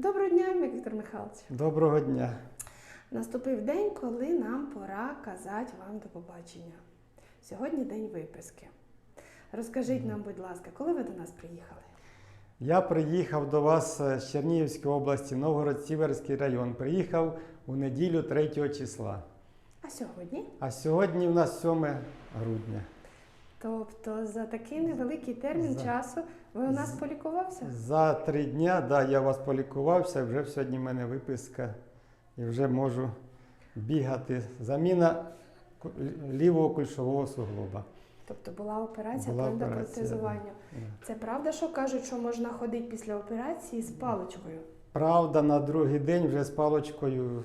Доброго дня, Віктор Михайлович. Доброго дня. Наступив день, коли нам пора казати вам до побачення. Сьогодні день виписки. Розкажіть нам, будь ласка, коли ви до нас приїхали? Я приїхав до вас з Чернігівської області, Новгород-Сіверський район. Приїхав у неділю 3 числа. А сьогодні? А сьогодні у нас 7 грудня. Тобто за такий невеликий термін За- часу ви у нас полікувався? За три дня да, я у вас полікувався, вже сьогодні в мене виписка і вже можу бігати. Заміна лівого кульшового суглоба. Тобто була операція Була по операція, ендопротезуванню. Да. Це правда, що кажуть, що можна ходити після операції з паличкою? Правда, на другий день вже з палочкою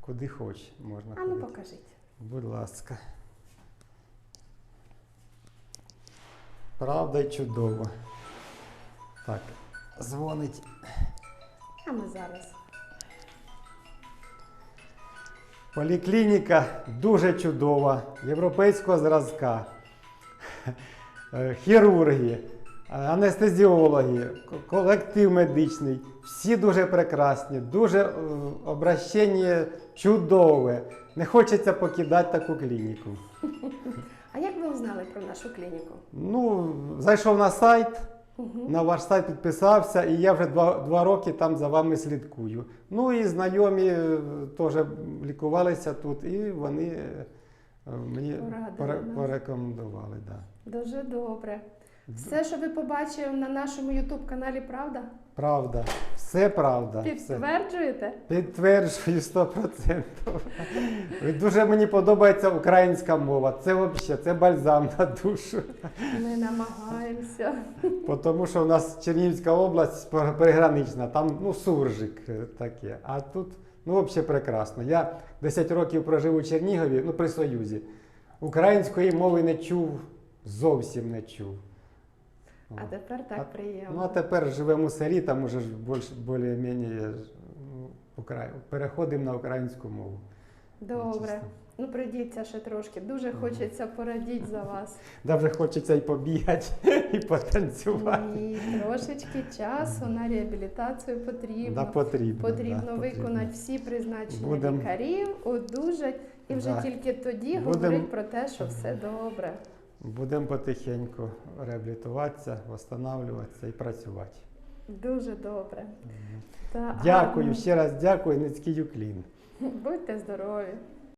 куди хоч можна А ну ходити. покажіть. Будь ласка. Правда й чудово. Так, дзвонить. А ми зараз. Поліклініка дуже чудова, європейського зразка. Е, Хірурги, анестезіологи, колектив медичний. Всі дуже прекрасні, дуже е, обращення чудове. Не хочеться покидати таку клініку. Узнали про нашу клініку? Ну, зайшов на сайт, Угу. на ваш сайт підписався, і я вже два, два роки там за вами слідкую. Ну і знайомі е, теж лікувалися тут, і вони е, мені Порадили порекомендували. Да. Дуже добре. Все, що ви побачили на нашому Ютуб каналі, правда? Правда, все правда. Все. Підтверджуєте? Підтверджую 100%. Дуже мені подобається українська мова. Це взагалі це бальзам на душу. Ми намагаємося. Тому що у нас Чернігівська область перегранична, там ну, суржик таке. А тут ну, взагалі прекрасно. Я 10 років прожив у Чернігові, ну при Союзі. Української мови не чув, зовсім не чув. А тепер А- так приємно. Ну а тепер живемо у селі, там уже ж більш більш-менш ну, переходимо на українську мову. Добре. Ну, прийдіться ще трошки. Дуже хочеться порадіти за вас. Да вже хочеться і побігати, і потанцювати. І трошечки часу на реабілітацію Да, потрібно. потрібно. Потрібно да, виконати всі призначення Будем- лікарів, одужать, і вже Да. тільки тоді Будем- говорить про те, що все добре. Будемо потихеньку реабілітуватися, встановлюватися і працювати. Дуже добре. Та Дякую, гарно. ще раз дякую, низький Юклін. Будьте здорові.